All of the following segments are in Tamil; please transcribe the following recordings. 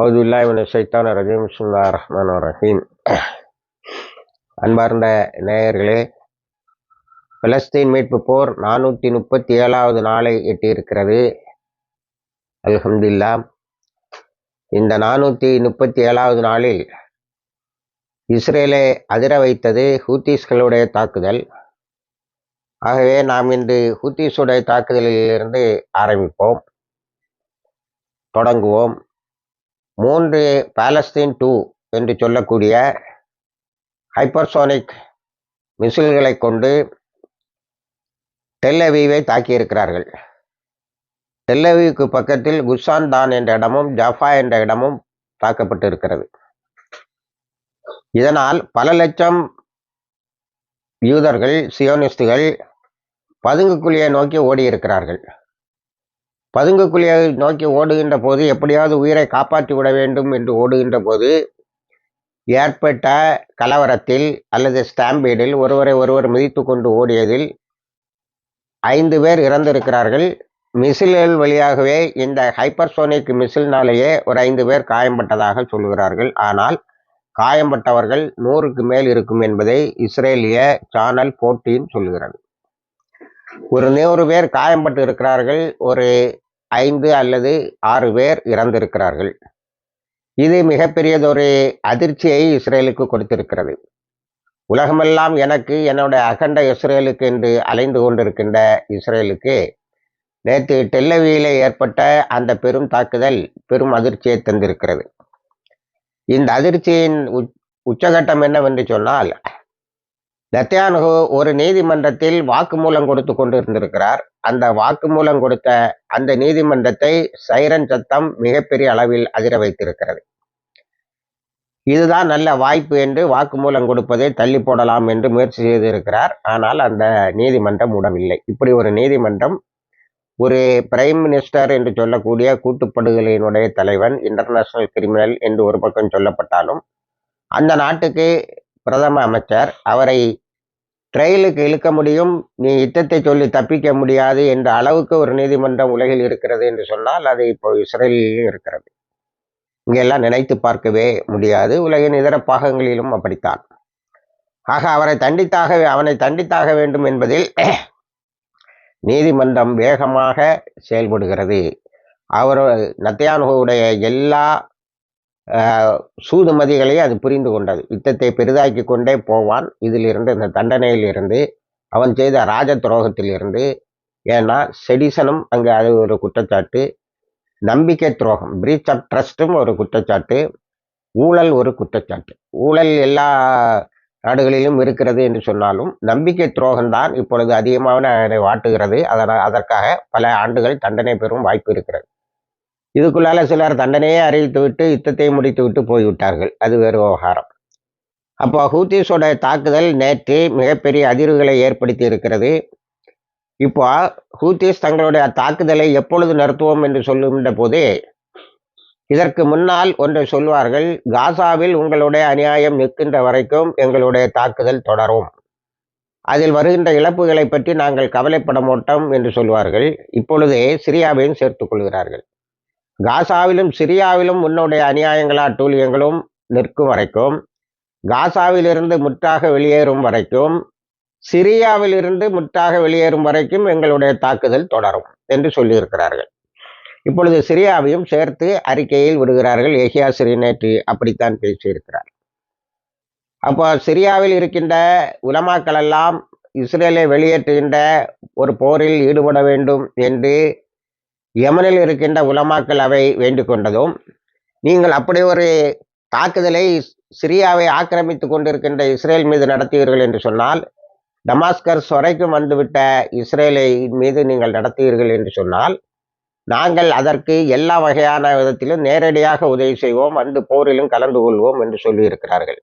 அவுதுல்லாஹிமின ஷைத்தான் ரஜீம் சுல்லா ரஹ்மான் ரஹீம் அன்பார்ந்த நேயர்களே பலஸ்தீன் மீட்பு போர் நானூற்றி முப்பத்தி ஏழாவது நாளை எட்டியிருக்கிறது. அல்ஹம்துல்லா இந்த நானூற்றி முப்பத்தி ஏழாவது நாளில் இஸ்ரேலை அதிர வைத்தது ஹூத்தீஸ்களுடைய தாக்குதல். ஆகவே நாம் இன்று ஹூத்தீஸுடைய தாக்குதலிலிருந்து ஆரம்பிப்போம் தொடங்குவோம். மூன்று பாலஸ்தீன் டூ என்று சொல்லக்கூடிய ஹைப்பர்சோனிக் மிசில்களை கொண்டு டெல்லவீவை தாக்கியிருக்கிறார்கள். டெல்லவீவுக்கு பக்கத்தில் குசான் தான் என்ற இடமும் ஜாஃபா என்ற இடமும் தாக்கப்பட்டு இருக்கிறது இதனால் பல லட்சம் யூதர்கள் சியோனிஸ்டுகள் பதுங்குக்குழியை நோக்கி ஓடியிருக்கிறார்கள். பதுங்குக்குழியை நோக்கி ஓடுகின்ற போது எப்படியாவது உயிரை காப்பாற்றி விட வேண்டும் என்று ஓடுகின்ற போது ஏற்பட்ட கலவரத்தில் அல்லது ஸ்டாம்பீடில் ஒருவரை ஒருவர் மிதித்து கொண்டு ஓடியதில் ஐந்து பேர் இறந்திருக்கிறார்கள். மிசில்கள் வழியாகவே இந்த ஹைப்பர்சோனிக் மிசில்னாலேயே ஒரு ஐந்து பேர் காயம்பட்டதாக சொல்கிறார்கள். ஆனால் காயம்பட்டவர்கள் நூறுக்கு மேல் இருக்கும் என்பதை இஸ்ரேலிய சேனல் போட்டியும் சொல்கிறது. ஒரு நூறு பேர் காயம்பட்டு இருக்கிறார்கள். ஒரு ஐந்து அல்லது ஆறு பேர் இறந்திருக்கிறார்கள். இது மிகப்பெரியதொரு அதிர்ச்சியை இஸ்ரேலுக்கு கொடுத்திருக்கிறது. உலகமெல்லாம் எனக்கு என்னுடைய அகண்ட இஸ்ரேலுக்கு என்று அலைந்து கொண்டிருக்கின்ற இஸ்ரேலுக்கு நேற்று டெல்லவியில் ஏற்பட்ட அந்த பெரும் தாக்குதல் பெரும் அதிர்ச்சியை தந்திருக்கிறது. இந்த அதிர்ச்சியின் உச்சகட்டம் என்னவென்று சொன்னால் நத்தியானுகு ஒரு நீதிமன்றத்தில் வாக்குமூலம் கொடுத்து கொண்டு இருந்திருக்கிறார் அந்த வாக்குமூலம் கொடுத்த அந்த நீதிமன்றத்தை சைரன் சத்தம் மிகப்பெரிய அளவில் அதிர வைத்திருக்கிறது. இதுதான் நல்ல வாய்ப்பு என்று வாக்குமூலம் கொடுப்பதை தள்ளி போடலாம் என்று முயற்சி செய்திருக்கிறார். ஆனால் அந்த நீதிமன்றம் உடவில்லை இப்படி ஒரு நீதிமன்றம் ஒரு பிரைம் மினிஸ்டர் என்று சொல்லக்கூடிய கூட்டுப்படுகொலையினுடைய தலைவன் இன்டர்நேஷனல் கிரிமினல் என்று ஒரு பக்கம் சொல்லப்பட்டாலும் அந்த நாட்டுக்கு பிரதம அமைச்சர் அவரை ட்ரெயிலுக்கு இழுக்க முடியும் நீ யுத்தத்தை சொல்லி தப்பிக்க முடியாது என்ற அளவுக்கு ஒரு நீதிமன்றம் உலகில் இருக்கிறது என்று சொன்னால் அது இப்போ இஸ்ரேலிலும் இருக்கிறது. இங்கெல்லாம் நினைத்து பார்க்கவே முடியாது. உலகின் இதர பாகங்களிலும் அப்படித்தான். ஆக அவரை தண்டித்தாக அவனை தண்டித்தாக வேண்டும் என்பதில் நீதிமன்றம் வேகமாக செயல்படுகிறது. அவர் நத்தியானுடைய எல்லா சூதுமதிகளை அது புரிந்து கொண்டது. யுத்தத்தை பெரிதாக்கி கொண்டே போவான். இதிலிருந்து இந்த தண்டனையிலிருந்து அவன் செய்த ராஜ துரோகத்திலிருந்து ஏன்னா செடிசனும் அங்கே அது ஒரு குற்றச்சாட்டு நம்பிக்கை துரோகம் பிரீச் ஆஃப் ட்ரஸ்ட்டும் ஒரு குற்றச்சாட்டு ஊழல் ஒரு குற்றச்சாட்டு. ஊழல் எல்லா நாடுகளிலும் இருக்கிறது என்று சொன்னாலும் நம்பிக்கை துரோகம்தான் இப்பொழுது அதிகமாக வாட்டுகிறது. அதனால் அதற்காக பல ஆண்டுகள் தண்டனை பெறும் வாய்ப்பு இருக்கிறது. இதுக்குள்ளால சிலர் தண்டனையே அறிவித்து விட்டு யுத்தத்தை முடித்து விட்டு போய்விட்டார்கள். அது வேறு விவகாரம். அப்போ ஹூத்திஸோட தாக்குதல் நேற்று மிகப்பெரிய அதிர்வுகளை ஏற்படுத்தி இருக்கிறது. இப்போ ஹூத்திஸ் தங்களுடைய தாக்குதலை எப்பொழுது நடத்துவோம் என்று சொல்லுகின்ற போதே இதற்கு முன்னால் ஒன்றை சொல்வார்கள் காசாவில் உங்களுடைய அநியாயம் நிற்கின்ற வரைக்கும் எங்களுடைய தாக்குதல் தொடரும். அதில் வருகின்ற இழப்புகளை பற்றி நாங்கள் கவலைப்பட மாட்டோம் என்று சொல்வார்கள். இப்பொழுதே சிரியாவையும் சேர்த்துக் கொள்கிறார்கள். காசாவிலும் சிரியாவிலும் உன்னுடைய அநியாயங்களா டூலியங்களும் நிற்கும் வரைக்கும் காசாவிலிருந்து முற்றாக வெளியேறும் வரைக்கும் சிரியாவிலிருந்து முற்றாக வெளியேறும் வரைக்கும் எங்களுடைய தாக்குதல் தொடரும் என்று சொல்லியிருக்கிறார்கள். இப்பொழுது சிரியாவையும் சேர்த்து அறிக்கையில் விடுகிறார்கள். ஏகியா சிறி நேற்று அப்படித்தான் பேசியிருக்கிறார். அப்போ சிரியாவில் இருக்கின்ற உலமாக்கள் எல்லாம் இஸ்ரேலை வெளியேற்றுகின்ற ஒரு போரில் ஈடுபட வேண்டும் என்று யமனில் இருக்கின்ற உலமாக்கள் அவை வேண்டிக் கொண்டதும் நீங்கள் அப்படி ஒரு தாக்குதலை சிரியாவை ஆக்கிரமித்து கொண்டிருக்கின்ற இஸ்ரேல் மீது நடத்துவீர்கள் என்று சொன்னால் டமாஸ்கர் சொரைக்கும் வந்துவிட்ட இஸ்ரேலை மீது நீங்கள் நடத்துவீர்கள் என்று சொன்னால் நாங்கள் அதற்கு எல்லா வகையான விதத்திலும் நேரடியாக உதவி செய்வோம் வந்து போரிலும் கலந்து கொள்வோம் என்று சொல்லியிருக்கிறார்கள்.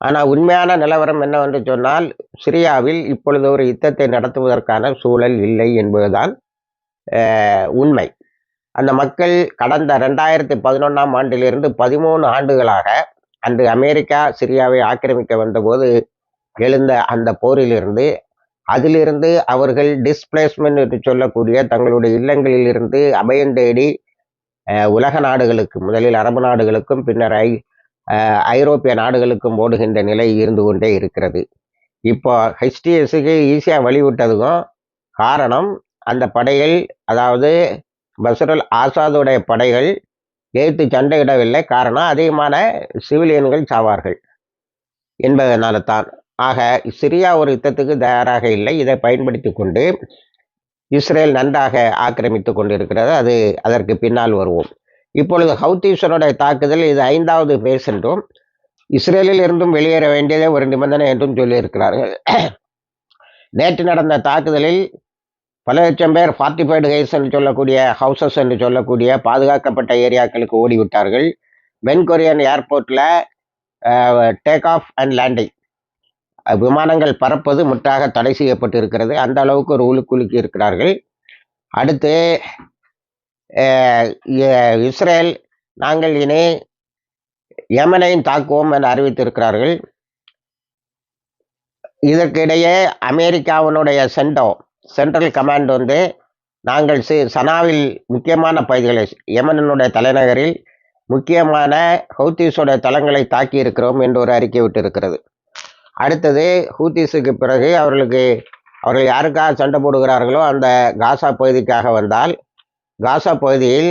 ஆனால் உண்மையான நிலவரம் என்னவென்று சொன்னால் சிரியாவில் இப்பொழுது ஒரு யுத்தத்தை நடத்துவதற்கான சூழல் இல்லை என்பதுதான் உண்மை. அந்த மக்கள் கடந்த ரெண்டாயிரத்தி பதினொன்றாம் ஆண்டிலிருந்து பதிமூணு ஆண்டுகளாக அன்று அமெரிக்கா சிரியாவை ஆக்கிரமிக்க வந்தபோது எழுந்த அந்த போரிலிருந்து அதிலிருந்து அவர்கள் டிஸ்பிளேஸ்மெண்ட் என்று சொல்லக்கூடிய தங்களுடைய இல்லங்களில் இருந்து அபயம் தேடி உலக நாடுகளுக்கு முதலில் அரபு நாடுகளுக்கும் பின்னர் ஐ ஐரோப்பிய நாடுகளுக்கும் ஓடுகின்ற நிலை இருந்து கொண்டே இருக்கிறது. இப்போ ஹெச்டிஎஸுக்கு ஈஸியாக வழிவிட்டதுக்கும் காரணம் அந்த படைகள் அதாவது பஸ்ருல் ஆசாதுடைய படைகள் எதிர்த்து சண்டையிடவில்லை. காரணம் அதிகமான சிவிலியன்கள் சாவார்கள் என்பதனால தான் ஆக சிரியா ஒரு யுத்தத்துக்கு தயாராக இல்லை. இதை பயன்படுத்தி கொண்டு இஸ்ரேல் நன்றாக ஆக்கிரமித்து கொண்டிருக்கிறது. அது அதற்கு பின்னால் வருவோம். இப்பொழுது ஹவுத்தீஸ்வருடைய தாக்குதல் இது ஐந்தாவது பேஸ் என்றும் இஸ்ரேலில் இருந்தும் வெளியேற வேண்டியதே ஒரு நிபந்தனை என்றும் சொல்லியிருக்கிறார்கள். நேற்று நடந்த தாக்குதலில் பல லட்சம் பேர் ஃபார்ட்டிஃபைடு ஹைஸ் என்று சொல்லக்கூடிய ஹவுசஸ் என்று சொல்லக்கூடிய பாதுகாக்கப்பட்ட ஏரியாக்களுக்கு ஓடிவிட்டார்கள். வென் கொரியன் ஏர்போர்ட்டில் டேக் ஆஃப் அண்ட் லேண்டிங் விமானங்கள் பறப்பது முற்றாக தடை செய்யப்பட்டு இருக்கிறது அந்த அளவுக்கு ஒரு உலுக்குலுக்கி இருக்கிறார்கள். அடுத்து இஸ்ரேல் நாங்கள் இனி யமனையும் தாக்குவோம் என அறிவித்திருக்கிறார்கள். இதற்கிடையே அமெரிக்காவினுடைய சென்டோ சென்ட்ரல் கமாண்ட் வந்து நாங்கள் சி சனாவில் முக்கியமான பகுதிகளை யமனினுடைய தலைநகரில் முக்கியமான ஹவுத்தீஸோட தளங்களை தாக்கி இருக்கிறோம் என்று ஒரு அறிக்கை விட்டிருக்கிறது. அடுத்தது ஹூத்தீஸுக்கு பிறகு அவர்களுக்கு அவர்கள் யாருக்காக சண்டை போடுகிறார்களோ அந்த காசா பகுதிக்காக வந்தால் காசா பகுதியில்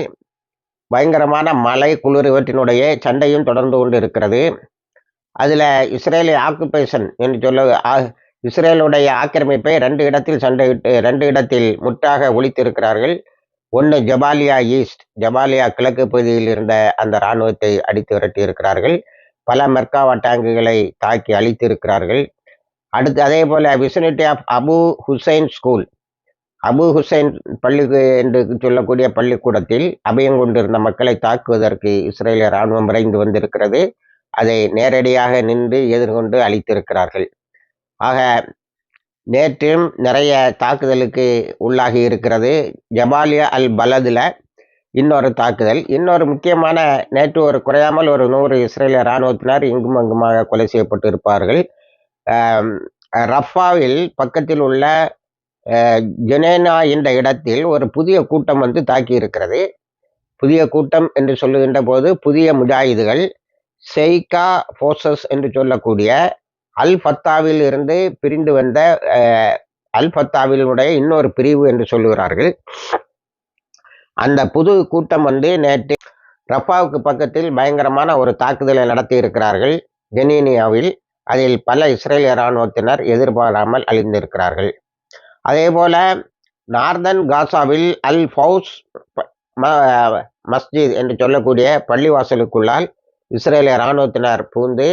பயங்கரமான மழை குளிர் இவற்றினுடைய சண்டையும் தொடர்ந்து கொண்டு இருக்கிறது அதில் இஸ்ரேலி ஆக்குபேஷன் என்று சொல்ல இஸ்ரேலுடைய ஆக்கிரமிப்பை ரெண்டு இடத்தில் சண்டையிட்டு ரெண்டு இடத்தில் முற்றாக ஒழித்திருக்கிறார்கள். ஒன்று ஜபாலியா ஈஸ்ட் ஜபாலியா கிழக்கு பகுதியில் இருந்த அந்த இராணுவத்தை அடித்து விரட்டியிருக்கிறார்கள். பல மெர்காவா டேங்குகளை தாக்கி அழித்திருக்கிறார்கள். அடுத்து அதே போல் vicinity of Abu Hussein school Abu Hussain பள்ளி என்று சொல்லக்கூடிய பள்ளிக்கூடத்தில் அபயம் கொண்டிருந்த மக்களை தாக்குவதற்கு இஸ்ரேலிய இராணுவம் விரைந்து வந்திருக்கிறது. அதை நேரடியாக நின்று எதிர்கொண்டு அழித்திருக்கிறார்கள். ஆக நேற்றும் நிறைய தாக்குதலுக்கு உள்ளாகி இருக்கிறது. ஜபாலியா அல் பலதில் இன்னொரு தாக்குதல். இன்னொரு முக்கியமான நேற்று ஒரு குறையாமல் ஒரு நூறு இஸ்ரேலிய இராணுவத்தினர் இங்கும் அங்குமாக கொலை செய்யப்பட்டு இருப்பார்கள் ரஃபாவில் பக்கத்தில் உள்ள ஜெனேனா என்ற இடத்தில் ஒரு புதிய கூட்டம் வந்து தாக்கி இருக்கிறது. புதிய கூட்டம் என்று சொல்லுகின்ற போது புதிய முஜாஹிதுகள் செய்கா ஃபோர்ஸஸ் என்று சொல்லக்கூடிய அல் ஃபத்தாவில் இருந்து பிரிந்து வந்த அல் ஃபத்தாவினுடைய இன்னொரு பிரிவு என்று சொல்லுகிறார்கள். அந்த புது கூட்டம் வந்து நேற்று ரஃபாவுக்கு பக்கத்தில் பயங்கரமான ஒரு தாக்குதலை நடத்தி இருக்கிறார்கள் ஜெனீனியாவில் அதில் பல இஸ்ரேலிய இராணுவத்தினர் எதிர்பாராமல் அழிந்திருக்கிறார்கள். அதே போல நார்தன் காசாவில் அல் ஃபவுஸ் மஸ்ஜித் என்று சொல்லக்கூடிய பள்ளிவாசலுக்குள்ளால் இஸ்ரேலிய இராணுவத்தினர் பூந்து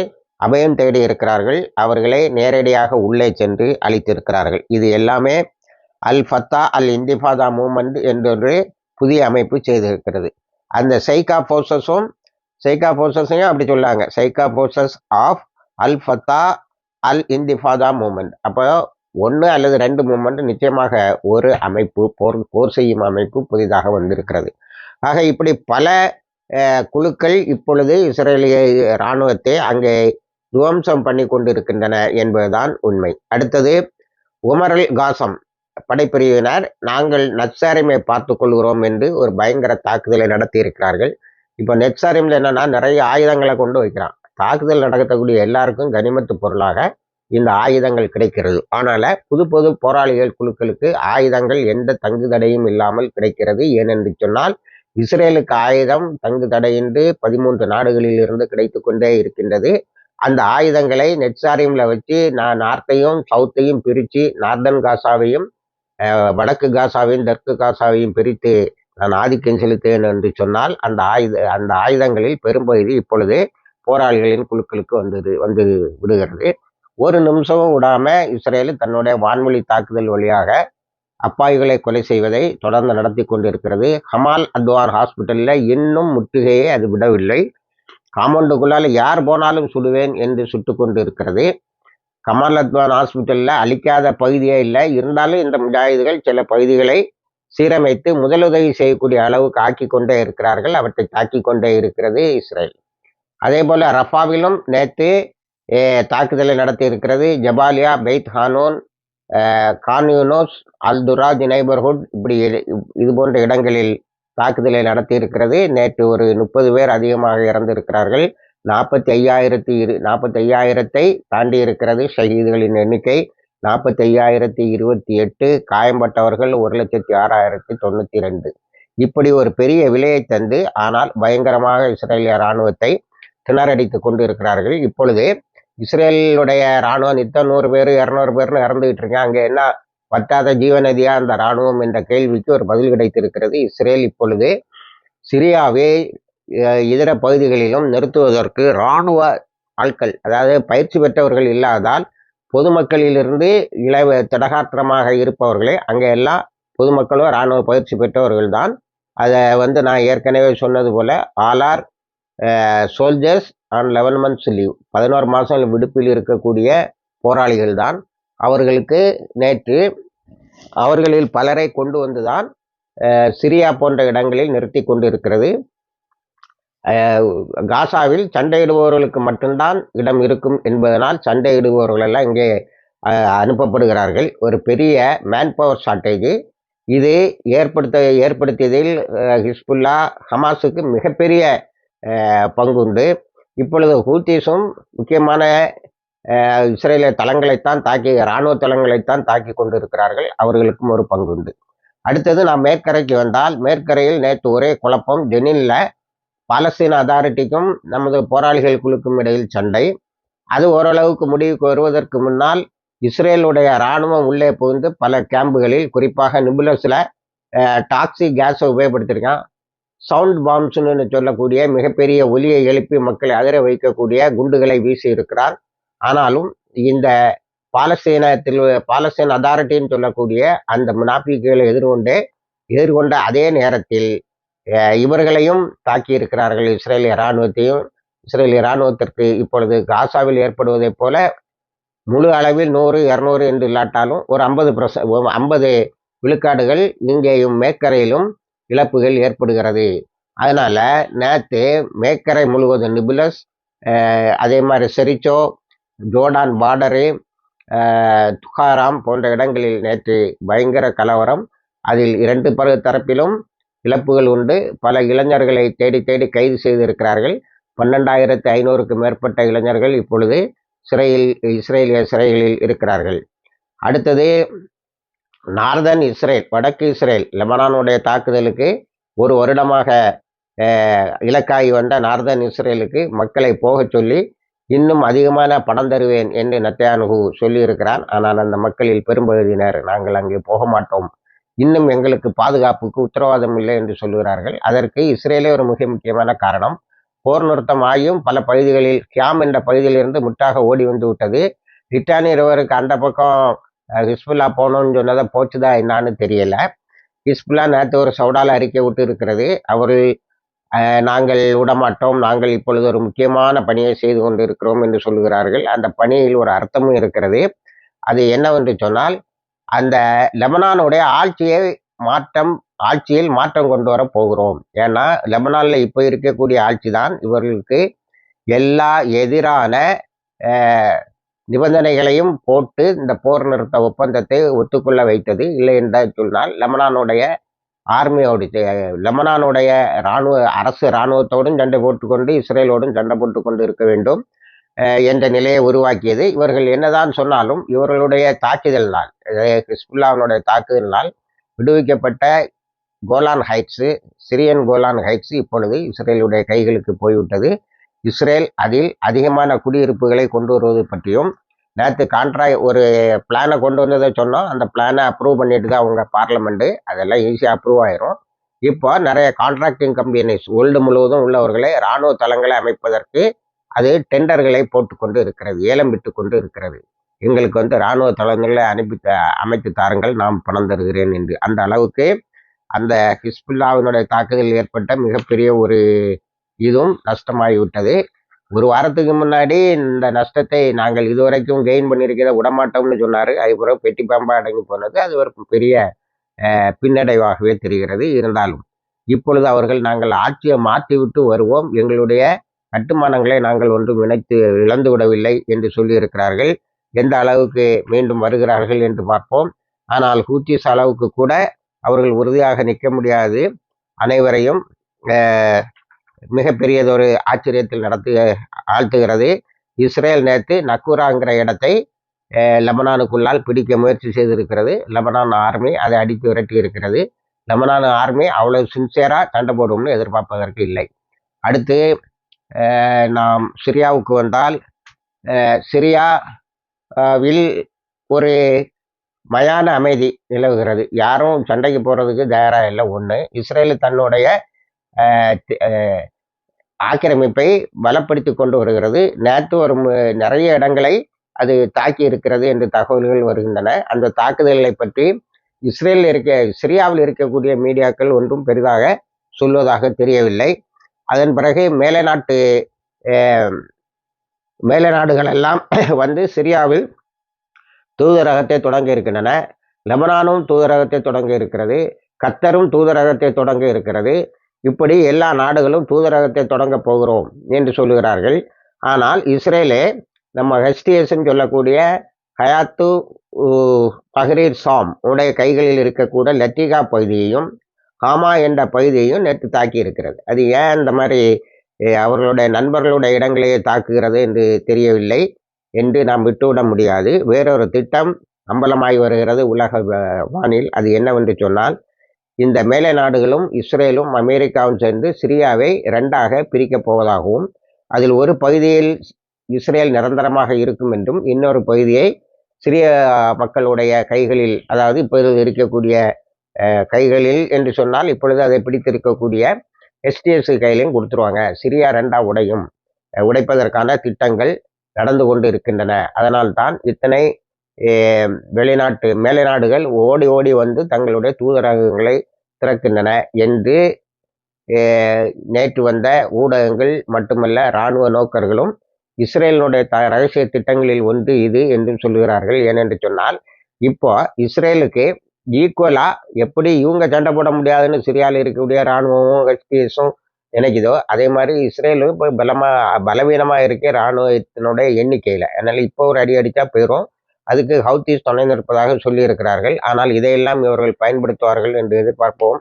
அபயம் தேடி இருக்கிறார்கள். அவர்களை நேரடியாக உள்ளே சென்று அளித்திருக்கிறார்கள் இது எல்லாமே அல் ஃபத்தா அல் இந்திஃபாதா மூமெண்ட் என்றொரு புதிய அமைப்பு செய்திருக்கிறது. அந்த சைகா ஃபோர்ஸஸும் சைகா ஃபோர்ஸஸையும் அப்படி சொல்லாங்க. சைகா forces of Al Fatah Al Intifada movement. அப்போ ஒன்று அல்லது ரெண்டு மூமெண்ட் நிச்சயமாக ஒரு அமைப்பு போர் போர் செய்யும் அமைப்பு புதிதாக வந்திருக்கிறது. ஆக இப்படி பல குழுக்கள் இப்பொழுது இஸ்ரேலிய இராணுவத்தை அங்கே துவம்சம் பண்ணி கொண்டிருக்கின்றன என்பதுதான் உண்மை. அடுத்தது உமரல் காசம். படைப்பிரிவினர் நாங்கள் நக்சாரிமை பார்த்து கொள்கிறோம் என்று ஒரு பயங்கர தாக்குதலை நடத்தி இருக்கிறார்கள் இப்போ நெக்சாரிமில் என்னென்னா நிறைய ஆயுதங்களை கொண்டு வைக்கிறான். தாக்குதல் நடக்கக்கூடிய எல்லாருக்கும் கனிமத்து பொருளாக இந்த ஆயுதங்கள் கிடைக்கிறது. ஆனால் புது புது போராளிகள் குழுக்களுக்கு ஆயுதங்கள் எந்த தங்கு தடையும் இல்லாமல் கிடைக்கிறது. ஏனென்று சொன்னால் இஸ்ரேலுக்கு ஆயுதம் தங்கு தடையின்றி பதிமூன்று நாடுகளில் இருந்து கிடைத்து கொண்டே இருக்கின்றது. அந்த ஆயுதங்களை நெட்சாரியம்ல வச்சு நான் நார்த்தையும் சவுத்தையும் பிரித்து நார்தன் காசாவையும் வடக்கு காசாவையும் தெற்கு காசாவையும் பிரித்து நான் ஆதிக்கம் செலுத்தேன் என்று சொன்னால் அந்த ஆயுத அந்த ஆயுதங்களில் பெரும்பகுதி இப்பொழுது போராளிகளின் குழுக்களுக்கு வந்தது வந்து விடுகிறது. ஒரு நிமிஷமும் விடாமல் இஸ்ரேலு தன்னுடைய வான்வழி தாக்குதல் வழியாக அப்பாவிகளை கொலை செய்வதை தொடர்ந்து நடத்தி கொண்டிருக்கிறது. ஹமால் அத்வார் ஹாஸ்பிட்டலில் இன்னும் முற்றுகையை அது விடவில்லை. காம்பவுண்டுக்குள்ளால் யார் போனாலும் சுடுவேன் என்று சுட்டு கொண்டு இருக்கிறது கமால் அத்வான் ஹாஸ்பிட்டலில் அழிக்காத பகுதியே இல்லை. இருந்தாலும் இந்த முஜாஹிதுகள் சில பகுதிகளை சீரமைத்து முதலுதவி செய்யக்கூடிய அளவுக்கு ஆக்கி கொண்டே இருக்கிறார்கள். அவற்றை தாக்கி கொண்டே இருக்கிறது இஸ்ரேல். அதே போல் ரஃபாவிலும் நேற்று தாக்குதலை நடத்தி இருக்கிறது. Jabalia Beit Hanoun Khan Younis Al Daraj neighbourhood இப்படி இது போன்ற இடங்களில் தாக்குதலை நடத்தி இருக்கிறது நேற்று ஒரு முப்பது பேர் அதிகமாக இறந்திருக்கிறார்கள். நாற்பத்தி ஐயாயிரத்தி இரு நாற்பத்தி ஐயாயிரத்தை தாண்டி இருக்கிறது ஷஹீதுகளின் எண்ணிக்கை. நாற்பத்தி ஐயாயிரத்தி இருபத்தி எட்டு காயம்பட்டவர்கள் ஒரு லட்சத்தி ஆறாயிரத்தி தொண்ணூற்றி ரெண்டு. இப்படி ஒரு பெரிய விலையை தந்து ஆனால் பயங்கரமாக இஸ்ரேலிய இராணுவத்தை திணறடித்து கொண்டு இருக்கிறார்கள் இப்பொழுது இஸ்ரேலுடைய இராணுவம் நித்த நூறு பேர் இரநூறு பேர்னு இறந்துகிட்டு இருக்கேன் அங்கே என்ன வற்றாத ஜீவநதியா அந்த இராணுவம் என்ற கேள்விக்கு ஒரு பதில் கிடைத்திருக்கிறது. இஸ்ரேல் இப்பொழுது சிரியாவை இதர பகுதிகளிலும் நிறுத்துவதற்கு இராணுவ ஆட்கள் அதாவது பயிற்சி பெற்றவர்கள் இல்லாதால் பொதுமக்களிலிருந்து இளவ திடகாத்திரமாக இருப்பவர்களே அங்கே எல்லாம் பொதுமக்களும் இராணுவ பயிற்சி பெற்றவர்கள் தான். அதை வந்து நான் ஏற்கனவே சொன்னது போல் all are soldiers on eleven months leave பதினோரு மாதம் விடுப்பில் இருக்கக்கூடிய போராளிகள் தான். அவர்களுக்கு நேற்று அவர்களில் பலரை கொண்டு வந்துதான் சிரியா போன்ற இடங்களில் நிறுத்தி கொண்டு இருக்கிறது காசாவில் சண்டையிடுபவர்களுக்கு மட்டும்தான் இடம் இருக்கும் என்பதனால் சண்டையிடுபவர்கள் எல்லாம் இங்கே அனுப்பப்படுகிறார்கள். ஒரு பெரிய மேன் பவர் ஷார்ட்டேஜ் இது ஏற்படுத்த ஏற்படுத்தியதில் ஹிஸ்புல்லா ஹமாஸுக்கு மிகப்பெரிய பங்குண்டு. இப்பொழுது ஹூத்தீஸும் முக்கியமான இஸ்ரேலிய தளங்களைத்தான் தாக்கி இராணுவ தளங்களைத்தான் தாக்கி கொண்டிருக்கிறார்கள். அவர்களுக்கும் ஒரு பங்கு உண்டு அடுத்தது நாம் மேற்கரைக்கு வந்தால் மேற்கரையில் நேற்று ஒரே குழப்பம். ஜெனின்ல பாலஸ்தீன அதாரிட்டிக்கும் நமது போராளிகள் குழுக்கும் இடையில் சண்டை. அது ஓரளவுக்கு முடிவுக்கு வருவதற்கு முன்னால் இஸ்ரேலுடைய இராணுவம் உள்ளே புகுந்து பல கேம்புகளில் குறிப்பாக நிபுலஸில் டாக்ஸி கேஸை உபயோகப்படுத்தியிருக்கான். சவுண்ட் பாம்ஸ்னு சொல்லக்கூடிய மிகப்பெரிய ஒலியை எழுப்பி மக்களை அதிர வைக்கக்கூடிய குண்டுகளை வீசி இருக்கிறார் ஆனாலும் இந்த பாலஸ்தீனத்தில் பாலஸ்தீன் அதாரிட்டின்னு சொல்லக்கூடிய அந்த முனாஃபிக்குகளை எதிர்கொண்டு எதிர்கொண்ட அதே நேரத்தில் இவர்களையும் தாக்கி இருக்கிறார்கள் இஸ்ரேலிய இராணுவத்தையும் இஸ்ரேலிய இராணுவத்திற்கு இப்பொழுது காசாவில் ஏற்படுவதைப் போல முழு அளவில் நூறு இரநூறு என்று இல்லாட்டாலும் ஒரு ஐம்பது பிரச ஐம்பது விழுக்காடுகள் இங்கேயும் மேற்கரையிலும் இழப்புகள் ஏற்படுகிறது. அதனால் நேற்று மேற்கரை முழுவதும் நிபுலஸ் அதே மாதிரி செரிச்சோ ஜோர்டான் பார்டரு துகாராம் போன்ற இடங்களில் நேற்று பயங்கர கலவரம். அதில் இரண்டு பரு தரப்பிலும் இழப்புகள் உண்டு. பல இளைஞர்களை தேடி தேடி கைது செய்திருக்கிறார்கள். பன்னெண்டாயிரத்து ஐநூறுக்கு மேற்பட்ட இளைஞர்கள் இப்பொழுது சிறையில் இஸ்ரேலிய சிறைகளில் இருக்கிறார்கள். அடுத்தது நார்தன் இஸ்ரேல் வடக்கு இஸ்ரேல் லெபனானுடைய தாக்குதலுக்கு ஒரு வருடமாக இலக்காகி வந்த நார்தன் இஸ்ரேலுக்கு மக்களை போகச் சொல்லி இன்னும் அதிகமான படம் தருவேன் என்று நத்தியானுகு சொல்லியிருக்கிறான் ஆனால் அந்த மக்களில் பெரும்பகுதியினர் நாங்கள் அங்கே போக மாட்டோம். இன்னும் எங்களுக்கு பாதுகாப்புக்கு உத்தரவாதம் இல்லை என்று சொல்லுகிறார்கள். அதற்கு இஸ்ரேலே ஒரு மிக முக்கியமான காரணம். போர் நிறுத்தம் ஆகியும் பல பகுதிகளில் கியாம் என்ற பகுதியிலிருந்து முட்டாக ஓடி வந்து விட்டது. ரிட்டானி இருவருக்கு அந்த பக்கம் ஹிஸ்புல்லா போகணும்னு சொன்னதை போச்சுதா என்னான்னு தெரியல. ஹிஸ்புல்லா நேற்று ஒரு சவுடால அறிக்கை விட்டு இருக்கிறது அவர் நாங்கள் விடமாட்டோம். நாங்கள் இப்பொழுது ஒரு முக்கியமான பணியை செய்து கொண்டு இருக்கிறோம் என்று சொல்லுகிறார்கள். அந்த பணியில் ஒரு அர்த்தமும் இருக்கிறது. அது என்னவென்று சொன்னால் அந்த லெபனானுடைய ஆட்சியை மாற்றம் ஆட்சியில் மாற்றம் கொண்டு வர போகிறோம். ஏன்னா லெபனானில் இப்போ இருக்கக்கூடிய ஆட்சி தான் இவர்களுக்கு எல்லா எதிரான நிபந்தனைகளையும் போட்டு இந்த போர் நிறுத்த ஒப்பந்தத்தை ஒத்துக்கொள்ள வைத்தது. இல்லை என்று சொன்னால் லெபனானுடைய ஆர்மியோடைய லெபனானுடைய இராணுவ அரசு இராணுவத்தோடும் சண்டை போட்டுக்கொண்டு இஸ்ரேலோடும் சண்டை போட்டுக்கொண்டு இருக்க வேண்டும் என்ற நிலையை உருவாக்கியது. இவர்கள் என்னதான் சொன்னாலும் இவர்களுடைய தாக்குதலினால் ஹிஸ்புல்லாவினுடைய தாக்குதலினால் விடுவிக்கப்பட்ட Golan Heights Syrian Golan Heights இப்பொழுது இஸ்ரேலுடைய கைகளுக்கு போய்விட்டது. இஸ்ரேல் அதில் அதிகமான குடியிருப்புகளை கொண்டு வருவது பற்றியும் நேற்று கான்ட்ராக்ட் ஒரு பிளானை கொண்டு வந்ததை சொன்னோம். அந்த பிளானை அப்ரூவ் பண்ணிட்டு தான் அவங்க பார்லமெண்ட்டு அதெல்லாம் ஈஸியாக அப்ரூவ் ஆயிரும். இப்போ நிறைய கான்ட்ராக்டிங் கம்பெனிஸ் வேர்ல்டு முழுவதும் உள்ளவர்களை இராணுவ தளங்களை அமைப்பதற்கு அது டெண்டர்களை போட்டுக்கொண்டு இருக்கிறது ஏலம் விட்டு கொண்டு இருக்கிறது. எங்களுக்கு வந்து இராணுவ தளங்களை அனுப்பி அமைத்து தாருங்கள். நாம் பணம் தருகிறேன் என்று. அந்த அளவுக்கு அந்த ஹிஸ்புல்லாவினுடைய தாக்குதல் ஏற்பட்ட மிகப்பெரிய ஒரு இதுவும் நஷ்டமாகிவிட்டது. ஒரு வாரத்துக்கு முன்னாடி இந்த நஷ்டத்தை நாங்கள் இதுவரைக்கும் கெயின் பண்ணியிருக்கிறத விடமாட்டோம்னு சொன்னார். அதுக்கப்புறம் பெட்டி பாம்பா அடங்கி போனது. அது ஒரு பெரிய பின்னடைவாகவே தெரிகிறது. இருந்தாலும் இப்பொழுது அவர்கள் நாங்கள் ஆட்சியை மாற்றிவிட்டு வருவோம். எங்களுடைய கட்டுமானங்களை நாங்கள் ஒன்றும் இணைத்து இழந்து விடவில்லை என்று சொல்லியிருக்கிறார்கள். எந்த அளவுக்கு மீண்டும் வருகிறார்கள் என்று பார்ப்போம். ஆனால் ஹூத்திஸ் அளவுக்கு கூட அவர்கள் உறுதியாக நிற்க முடியாது. அனைவரையும் மிகப்பெரியதொரு ஆச்சரியத்தில் நடத்து ஆழ்த்துகிறது. இஸ்ரேல் நேற்று நக்கூராங்கிற இடத்தை லெபனானுக்குள்ளால் பிடிக்க முயற்சி செய்திருக்கிறது. லெபனான் ஆர்மி அதை அடித்து விரட்டி இருக்கிறது லெபனான் ஆர்மி அவ்வளோ சின்சியராக சண்டை போடும்னு எதிர்பார்ப்பதற்கு இல்லை. அடுத்து நாம் சிரியாவுக்கு வந்தால் சிரியாவில் ஒரு மயான அமைதி நிலவுகிறது. யாரும் சண்டைக்கு போகிறதுக்கு தயாராக இல்லை. ஒன்று இஸ்ரேல் தன்னுடைய ஆக்கிரமிப்பை பலப்படுத்தி கொண்டு வருகிறது. நேற்று ஒரு நிறைய இடங்களை அது தாக்கி இருக்கிறது என்று தகவல்கள் வருகின்றன. அந்த தாக்குதல்களை பற்றி இஸ்ரேலில் இருக்க சிரியாவில் இருக்கக்கூடிய மீடியாக்கள் ஒன்றும் பெரிதாக சொல்வதாக தெரியவில்லை. அதன் பிறகு மேலை நாட்டு மேலை நாடுகள் எல்லாம் வந்து சிரியாவில் தூதரகத்தை தொடங்க இருக்கின்றன. லெபனானும் தூதரகத்தை தொடங்க இருக்கிறது. கத்தரும் தூதரகத்தை தொடங்க இருக்கிறது. இப்படி எல்லா நாடுகளும் தூதரகத்தை தொடங்க போகிறோம் என்று சொல்லுகிறார்கள். ஆனால் இஸ்ரேலே நம்ம ஹெச்டிஎஸ்ன்னு சொல்லக்கூடிய ஹயாத்து பஹ்ரீர் சாம் உடைய கைகளில் இருக்கக்கூட லத்திகா பகுதியையும் ஹாமா என்ற பகுதியையும் நேற்று தாக்கி இருக்கிறது அது ஏன் இந்த மாதிரி அவர்களுடைய நண்பர்களுடைய இடங்களையே தாக்குகிறது என்று தெரியவில்லை என்று நாம் விட்டுவிட முடியாது. வேறொரு திட்டம் அம்பலமாகி வருகிறது உலக வானில். அது என்னவென்று சொன்னால் இந்த மேலை நாடுகளும் இஸ்ரேலும் அமெரிக்காவும் சேர்ந்து சிரியாவை ரெண்டாக பிரிக்கப் போவதாகவும் அதில் ஒரு பகுதியில் இஸ்ரேல் நிரந்தரமாக இருக்கும் என்றும் இன்னொரு பகுதியை சிரிய மக்களுடைய கைகளில் அதாவது இப்பொழுது இருக்கக்கூடிய கைகளில் என்று சொன்னால் இப்பொழுது அதை பிடித்திருக்கக்கூடிய எஸ்டிஎஸ் கையிலையும் கொடுத்துருவாங்க. சிரியா ரெண்டா உடையும் உடைப்பதற்கான திட்டங்கள் நடந்து கொண்டு இருக்கின்றன அதனால்தான் இத்தனை வெளிநாட்டு மேலை நாடுகள் ஓடி ஓடி வந்து தங்களுடைய தூதரகங்களை திறக்கின்றன என்று நேற்று வந்த ஊடகங்கள் மட்டுமல்ல இராணுவ நோக்கர்களும் இஸ்ரேலினுடைய த ரகசிய திட்டங்களில் ஒன்று இது என்றும் சொல்கிறார்கள் ஏனென்று சொன்னால் இப்போ இஸ்ரேலுக்கு ஈக்குவலாக எப்படி இவங்க சண்டை போட முடியாதுன்னு சிரியாவில் இருக்கக்கூடிய இராணுவமும் ஹெச்பிஎஸும் நினைக்குதோ அதே மாதிரி இஸ்ரேலும் இப்போ பலமாக பலவீனமாக இருக்குது இராணுவத்தினுடைய எண்ணிக்கையில். அதனால் இப்போ ஒரு அடி அடித்தா போயிடும் அதுக்கு ஹவுத்தீஸ் துணை நிற்பதாக சொல்லியிருக்கிறார்கள். ஆனால் இதையெல்லாம் இவர்கள் பயன்படுத்துவார்கள் என்று எதிர்பார்ப்போம்.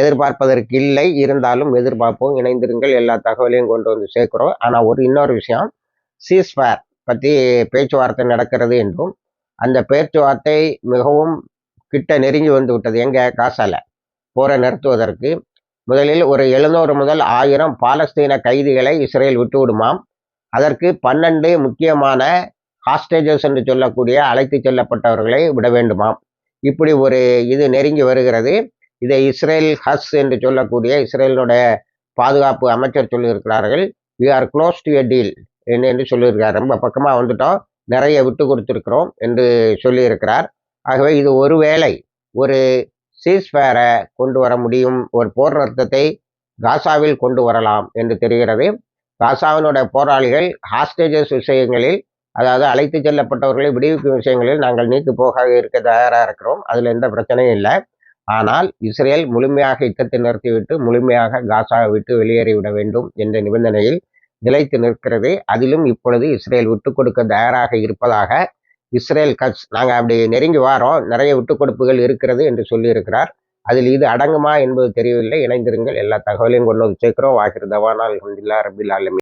எதிர்பார்ப்பதற்கு இல்லை. இருந்தாலும் எதிர்பார்ப்போம். இணைந்திருங்கள். எல்லா தகவலையும் கொண்டு வந்து சேர்க்கிறோம். ஆனால் ஒரு இன்னொரு விஷயம். சீஸ்பேர் பற்றி பேச்சுவார்த்தை நடக்கிறது என்றும் அந்த பேச்சுவார்த்தை மிகவும் கிட்ட நெருங்கி வந்து விட்டது. எங்கே? காசால போரை நிறுத்துவதற்கு. முதலில் ஒரு எழுநூறு முதல் ஆயிரம் பாலஸ்தீன கைதிகளை இஸ்ரேல் விட்டு விடுமாம் அதற்கு பன்னெண்டு முக்கியமான ஹாஸ்டேஜஸ் என்று சொல்லக்கூடிய அழைத்து செல்லப்பட்டவர்களை விட வேண்டுமாம். இப்படி ஒரு இது நெருங்கி வருகிறது. இதை இஸ்ரேல் ஹஸ் என்று சொல்லக்கூடிய இஸ்ரேலினுடைய பாதுகாப்பு அமைச்சர் சொல்லியிருக்கிறார்கள். We are close to a deal என்று சொல்லியிருக்கார் ரொம்ப பக்கமாக வந்துட்டோம். நிறைய விட்டு கொடுத்துருக்கிறோம் என்று சொல்லியிருக்கிறார். ஆகவே இது ஒரு வேளை ஒரு சீஸ்ஃபேரை கொண்டு வர முடியும். ஒரு போர் நிறுத்தத்தை காசாவில் கொண்டு வரலாம் என்று தெரிகிறது. காசாவினுடைய போராளிகள் ஹாஸ்டேஜஸ் விஷயங்களில் அதாவது அழைத்து செல்லப்பட்டவர்களை விடுவிக்கும் விஷயங்களில் நாங்கள் நீக்கு போக இருக்க தயாராக இருக்கிறோம். அதில் எந்த பிரச்சனையும் இல்லை. ஆனால் இஸ்ரேல் முழுமையாக யுத்தத்தை நிறுத்திவிட்டு முழுமையாக காசாவை விட்டு வெளியேறிவிட வேண்டும் என்ற நிபந்தனையில் நிலைத்து நிற்கிறது. அதிலும் இப்பொழுது இஸ்ரேல் விட்டு கொடுக்க தயாராக இருப்பதாக இஸ்ரேல் கட்ஸ் நாங்கள் அப்படி நெருங்கி வாரோம். நிறைய விட்டு கொடுப்புகள் இருக்கிறது என்று சொல்லியிருக்கிறார். அதில் இது அடங்குமா என்பது தெரியவில்லை. இணைந்திருங்கள். எல்லா தகவலையும் கொண்டு வந்து சேர்க்கிறோம். வாகிறது தவானால் அலமதுல்லா ரபில் ஆலமி